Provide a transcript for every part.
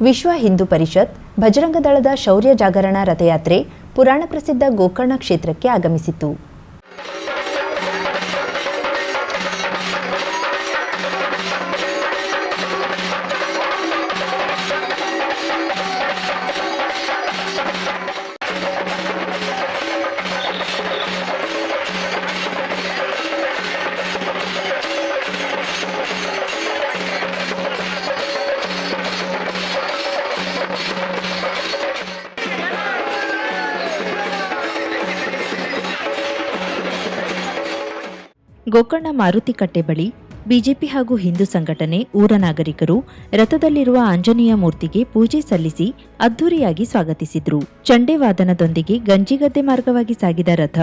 ವಿಶ್ವ ಹಿಂದೂ ಪರಿಷತ್ ಭಜರಂಗದಳದ ಶೌರ್ಯ ಜಾಗರಣ ರಥಯಾತ್ರೆ ಪುರಾಣ ಪ್ರಸಿದ್ಧ ಗೋಕರ್ಣ ಕ್ಷೇತ್ರಕ್ಕೆ ಆಗಮಿಸಿತು ಗೋಕರ್ಣ ಮಾರುತಿಕಟ್ಟೆ ಬಳಿ ಬಿಜೆಪಿ ಹಾಗೂ ಹಿಂದೂ ಸಂಘಟನೆ ಊರ ನಾಗರಿಕರು ರಥದಲ್ಲಿರುವ ಆಂಜನೇಯ ಮೂರ್ತಿಗೆ ಪೂಜೆ ಸಲ್ಲಿಸಿ ಅದ್ದೂರಿಯಾಗಿ ಸ್ವಾಗತಿಸಿದ್ರು. ಚಂಡೇವಾದನದೊಂದಿಗೆ ಗಂಜಿಗದ್ದೆ ಮಾರ್ಗವಾಗಿ ಸಾಗಿದ ರಥ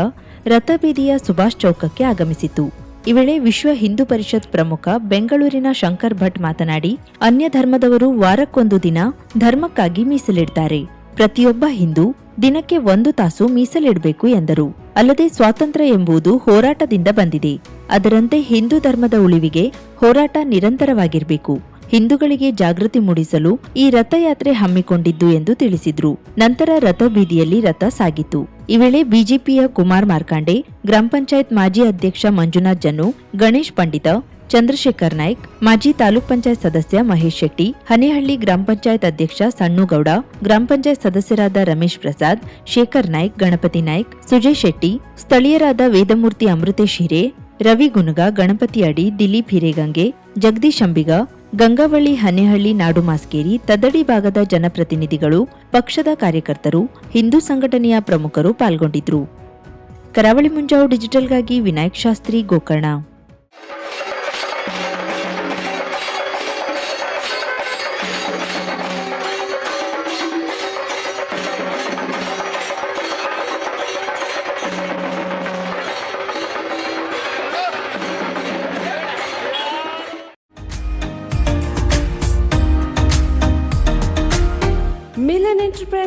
ರಥಬೀದಿಯ ಸುಭಾಷ್ ಚೌಕಕ್ಕೆ ಆಗಮಿಸಿತು. ಈ ವೇಳೆ ವಿಶ್ವ ಹಿಂದೂ ಪರಿಷತ್ ಪ್ರಮುಖ ಬೆಂಗಳೂರಿನ ಶಂಕರ್ ಭಟ್ ಮಾತನಾಡಿ ಅನ್ಯ ಧರ್ಮದವರು ವಾರಕ್ಕೊಂದು ದಿನ ಧರ್ಮಕ್ಕಾಗಿ ಮೀಸಲಿಡ್ತಾರೆ. ಪ್ರತಿಯೊಬ್ಬ ಹಿಂದೂ ದಿನಕ್ಕೆ ಒಂದು ತಾಸು ಮೀಸಲಿಡಬೇಕು ಎಂದರು. ಅಲ್ಲದೆ ಸ್ವಾತಂತ್ರ್ಯ ಎಂಬುದು ಹೋರಾಟದಿಂದ ಬಂದಿದೆ. ಅದರಂತೆ ಹಿಂದೂ ಧರ್ಮದ ಉಳಿವಿಗೆ ಹೋರಾಟ ನಿರಂತರವಾಗಿರಬೇಕು. ಹಿಂದೂಗಳಿಗೆ ಜಾಗೃತಿ ಮೂಡಿಸಲು ಈ ರಥಯಾತ್ರೆ ಹಮ್ಮಿಕೊಂಡಿದ್ದು ಎಂದು ತಿಳಿಸಿದ್ರು. ನಂತರ ರಥ ಬೀದಿಯಲ್ಲಿ ರಥ ಸಾಗಿತು. ಈ ವೇಳೆ ಬಿಜೆಪಿಯ ಕುಮಾರ್ ಮಾರ್ಕಾಂಡೆ, ಗ್ರಾಮ ಪಂಚಾಯತ್ ಮಾಜಿ ಅಧ್ಯಕ್ಷ ಮಂಜುನಾಥ್ ಜನ್ನು, ಗಣೇಶ್ ಪಂಡಿತ, ಚಂದ್ರಶೇಖರ್ ನಾಯ್ಕ್, ಮಾಜಿ ತಾಲೂಕ್ ಪಂಚಾಯತ್ ಸದಸ್ಯ ಮಹೇಶ್ ಶೆಟ್ಟಿ, ಹನೇಹಳ್ಳಿ ಗ್ರಾಮ ಪಂಚಾಯತ್ ಅಧ್ಯಕ್ಷ ಸಣ್ಣುಗೌಡ, ಗ್ರಾಮ ಪಂಚಾಯತ್ ಸದಸ್ಯರಾದ ರಮೇಶ್ ಪ್ರಸಾದ್, ಶೇಖರ್ ನಾಯ್ಕ್, ಗಣಪತಿ ನಾಯ್ಕ್ ಸುಜಯ್ ಶೆಟ್ಟಿ, ಸ್ಥಳೀಯರಾದ ವೇದಮೂರ್ತಿ ಅಮೃತೇಶ್ ಹಿರೇ, ರವಿ ಗುನುಗ, ಗಣಪತಿ ಅಡಿ, ದಿಲೀಪ್ ಹಿರೇಗಂಗೆ, ಜಗದೀಶ್ ಅಂಬಿಗ ಗಂಗಾವಳ್ಳಿ ಹನೇಹಳ್ಳಿ ನಾಡು ಮಾಸ್ಕೇರಿ ತದಡಿ ಭಾಗದ ಜನಪ್ರತಿನಿಧಿಗಳು, ಪಕ್ಷದ ಕಾರ್ಯಕರ್ತರು, ಹಿಂದೂ ಸಂಘಟನೆಯ ಪ್ರಮುಖರು ಪಾಲ್ಗೊಂಡಿದ್ರು. ಕರಾವಳಿ ಮುಂಜಾವು ಡಿಜಿಟಲ್ಗಾಗಿ ವಿನಾಯಕ್ ಶಾಸ್ತ್ರಿ ಗೋಕರ್ಣ.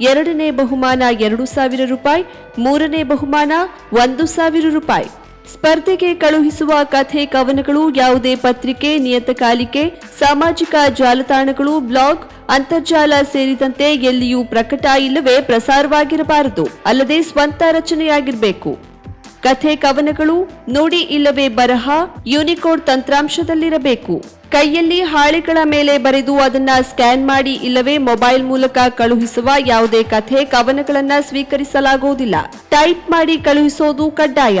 ಎರಡನೇ ಬಹುಮಾನ ಎರಡು ಸಾವಿರ ರೂಪಾಯಿ, ಮೂರನೇ ಬಹುಮಾನ ಒಂದು ಸಾವಿರ ರೂಪಾಯಿ. ಸ್ಪರ್ಧೆಗೆ ಕಳುಹಿಸುವ ಕಥೆ ಕವನಗಳು ಯಾವುದೇ ಪತ್ರಿಕೆ, ನಿಯತಕಾಲಿಕೆ, ಸಾಮಾಜಿಕ ಜಾಲತಾಣಗಳು, ಬ್ಲಾಗ್, ಅಂತರ್ಜಾಲ ಸೇರಿದಂತೆ ಎಲ್ಲಿಯೂ ಪ್ರಕಟ ಇಲ್ಲವೇ ಪ್ರಸಾರವಾಗಿರಬಾರದು. ಅಲ್ಲದೆ ಸ್ವಂತ ರಚನೆಯಾಗಿರಬೇಕು. ಕಥೆ ಕವನಗಳು ನುಡಿ ಇಲ್ಲವೇ ಬರಹ ಯೂನಿಕೋಡ್ ತಂತ್ರಾಂಶದಲ್ಲಿರಬೇಕು. ಕೈಯಲ್ಲಿ ಹಾಳೆಗಳ ಮೇಲೆ ಬರೆದು ಅದನ್ನ ಸ್ಕ್ಯಾನ್ ಮಾಡಿ ಇಲ್ಲವೇ ಮೊಬೈಲ್ ಮೂಲಕ ಕಳುಹಿಸುವ ಯಾವುದೇ ಕಥೆ ಕವನಗಳನ್ನ ಸ್ವೀಕರಿಸಲಾಗುವುದಿಲ್ಲ. ಟೈಪ್ ಮಾಡಿ ಕಳುಹಿಸೋದು ಕಡ್ಡಾಯ.